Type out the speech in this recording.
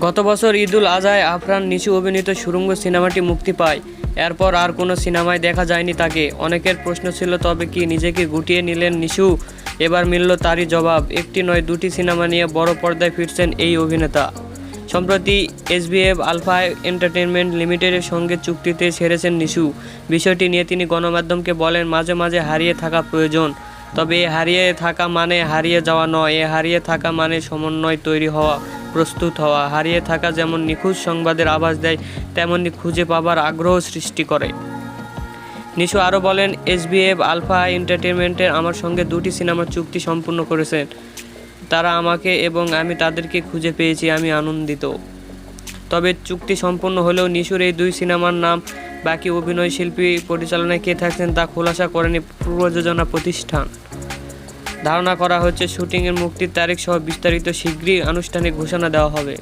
গত বছর ঈদুল আজহায় আফরান নিশু অভিনীত সুরঙ্গ সিনেমাটি মুক্তি পায়। এরপর আর কোনো সিনেমায় দেখা যায়নি তাকে। অনেকের প্রশ্ন ছিল, তবে কি নিজেকে গুটিয়ে নিলেন নিশু? এবার মিলল তারই জবাব। একটি নয়, দুটি সিনেমা নিয়ে বড় পর্দায় ফিরছেন এই অভিনেতা। সম্প্রতি এসবিএফ আলফা এন্টারটেনমেন্ট লিমিটেডের সঙ্গে চুক্তিতে সেরেছেন নিশু। বিষয়টি নিয়ে তিনি গণমাধ্যমকে বলেন, মাঝে মাঝে হারিয়ে থাকা প্রয়োজন। তবে এ হারিয়ে থাকা মানে হারিয়ে যাওয়া নয়। এ হারিয়ে থাকা মানে সমন্বয় তৈরি হওয়া। প্রস্তুত হওয়া, হারিয়ে থাকা যেমন নিখোঁজ সংবাদের আভাস দেয়, তেমনি খুঁজে পাবার আগ্রহ সৃষ্টি করে। নিশু আরও বলেন এসবিএফ আলফা এন্টারটেনমেন্টের আমার সঙ্গে দুটি সিনেমার চুক্তি সম্পূর্ণ করেছেন তারা আমাকে এবং আমি তাদেরকে খুঁজে পেয়েছি, আমি আনন্দিত। তবে চুক্তি সম্পন্ন হলেও নিশুর এই দুই সিনেমার নাম, বাকি অভিনয় শিল্পী পরিচালনায় কে থাকছেন তা খোলাসা করেনি প্রযোজনা প্রতিষ্ঠান। ধারণা করা হচ্ছে শুটিংয়ের মুক্তির তারিখ সহ বিস্তারিত শীঘ্রই আনুষ্ঠানিক ঘোষণা দেওয়া হবে।